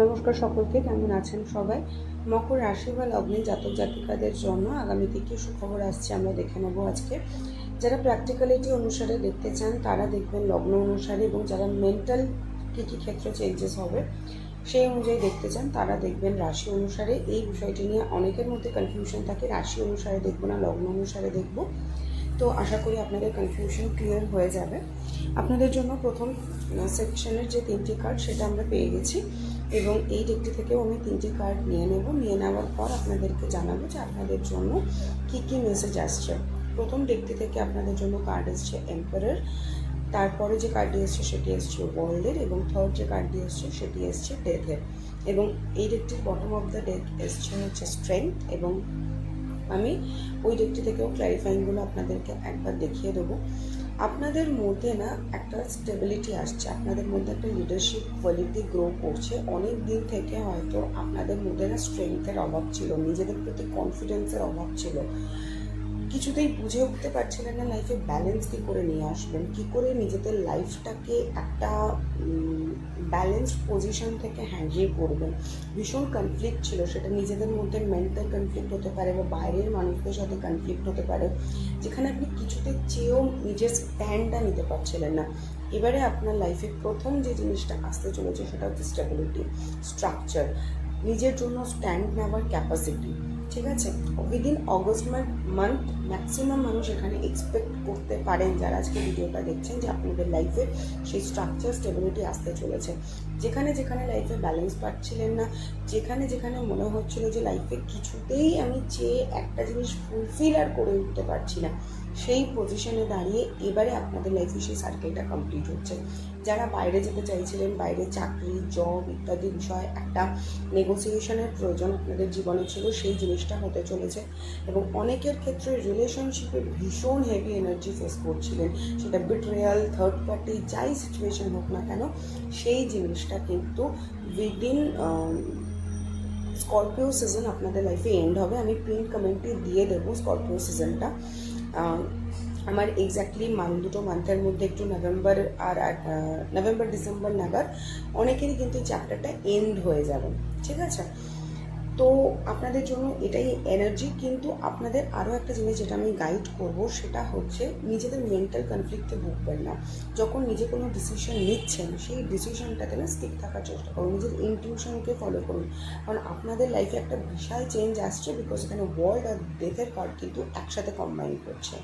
নমস্কার সকলকে, কেমন আছেন সবাই? মকর রাশি বা লগ্নে জাতক জাতিকাদের জন্য আগামী থেকে সুখবর আসছে, আমরা দেখে নেব আজকে। যারা প্র্যাকটিক্যালিটি অনুসারে দেখতে চান, তারা দেখবেন লগ্ন অনুসারে এবং যারা মেন্টাল কী কী ক্ষেত্রে চেঞ্জেস হবে, সেই অনুযায়ী দেখতে চান, তারা দেখবেন রাশি অনুসারে। এই বিষয়টি নিয়ে অনেকের মধ্যে কনফিউশন থাকে, রাশি অনুসারে দেখব না, লগ্ন অনুসারে দেখব। তো আশা করি আপনাদের কনফিউশন ক্লিয়ার হয়ে যাবে। আপনাদের জন্য প্রথম সেকশনের যে তিনটি কার্ড সেটা আমরা পেয়ে গেছি এবং এই ডেকটি থেকেও আমি তিনটি কার্ড নিয়ে নেব। নিয়ে নেওয়ার পর আপনাদেরকে জানাব যে আপনাদের জন্য কি কি মেসেজ আসছে। প্রথম ডেকটি থেকে আপনাদের জন্য কার্ড এসছে এম্পারার তারপরে যে কার্ডটি এসছে সেটি এসছে ওয়ার্ল্ডের এবং থার্ড যে কার্ডটি এসছে সেটি এসছে ডেথের এবং এই ডেকটির বটম অফ দ্য ডেক এসছে হচ্ছে স্ট্রেংথ এবং আমি ওই দিকটি থেকেও ক্ল্যারিফাইংগুলো আপনাদেরকে একবার দেখিয়ে দেবো। আপনাদের মধ্যে না একটা স্টেবিলিটি আসছে, আপনাদের মধ্যে একটা লিডারশিপ কোয়ালিটি গ্রো করছে। অনেক দিন থেকে হয়তো আপনাদের মধ্যে না স্ট্রেংথের অভাব ছিল, নিজেদের প্রতি কনফিডেন্সের অভাব ছিল। কিছুতেই বুঝে উঠতে পারছিলেন না লাইফে ব্যালেন্স কী করে নিয়ে আসবেন, কী করে নিজেদের লাইফটাকে একটা ব্যালেন্স পজিশন থেকে হ্যান্ডেল করবেন। ভীষণ কনফ্লিক্ট ছিল, সেটা নিজেদের মধ্যে মেন্টাল কনফ্লিক্ট হতে পারে বা বাইরের মানুষদের সাথে কনফ্লিক্ট হতে পারে, যেখানে আপনি কিছুতে চেয়েও নিজের স্ট্যান্ডটা নিতে পারছিলেন না। এবারে আপনার লাইফে প্রথম যে জিনিসটা আসতে চলেছে, সেটা হচ্ছে স্টেবিলিটি স্ট্রাকচার নিজের জন্য স্ট্যান্ড নেওয়ার ক্যাপাসিটি ঠিক আছে? উইদিন অগস্ট মান্থ ম্যাক্সিমাম মানুষ এখানে এক্সপেক্ট করতে পারেন যারা আজকে ভিডিওটা দেখছেন যে আপনাদের লাইফে সেই স্ট্রাকচার স্টেবিলিটি আসতে চলেছে। যেখানে যেখানে লাইফে ব্যালেন্স পাচ্ছিলেন না, যেখানে যেখানে মনে হচ্ছিল যে লাইফে কিছুতেই আমি চেয়ে একটা জিনিস ফুলফিল আর করে উঠতে পারছি না, সেই পজিশনে দাঁড়িয়ে এবারে আপনাদের লাইফে সেই সার্কেলটা কমপ্লিট হচ্ছে। যারা বাইরে যেতে চাইছিলেন, বাইরে চাকরি জব ইত্যাদি বিষয় একটা নেগোসিয়েশনের প্রয়োজন আপনাদের জীবনে ছিল, সেই জিনিসটা হতে চলেছে এবং অনেকের ক্ষেত্রে রিলেশনশিপে ভীষণ হেভি এনার্জি ফেস করছিলেন। সেটা বিট্রেয়াল থার্ড পার্টি যাই সিচুয়েশন হোক না কেন, সেই জিনিসটা কিন্তু উইদিন স্করপিও সিজন আপনাদের লাইফে এন্ড হবে। আমি প্রিন্ট কমেন্টে দিয়ে দেবো স্করপিও সিজনটা আমার এক্স্যাক্টলি মান্থ দুটো মান্থের মধ্যে একটু নভেম্বর আর নভেম্বর ডিসেম্বর নাগাদ অনেকেরই কিন্তু চ্যাপ্টারটা এন্ড হয়ে যাবে। ঠিক আছে? তো আপনাদের জন্য এটাই এনার্জি কিন্তু আপনাদের আরও একটা জিনিস যেটা আমি গাইড করব, সেটা হচ্ছে নিজেদের মেন্টাল কনফ্লিক্টে ভুগবেন না। যখন নিজে কোনো ডিসিশন নিচ্ছেন, সেই ডিসিশনটাতে না স্টিক থাকার চেষ্টা করুন। নিজের ইনটিউশনকে ফলো করুন। কারণ আপনাদের লাইফে একটা বিশাল চেঞ্জ আসছে বিকজ এখানে ওয়ার্ল্ড আর ডেথের কার্ড কিন্তু একসাথে কম্বাইন করছে।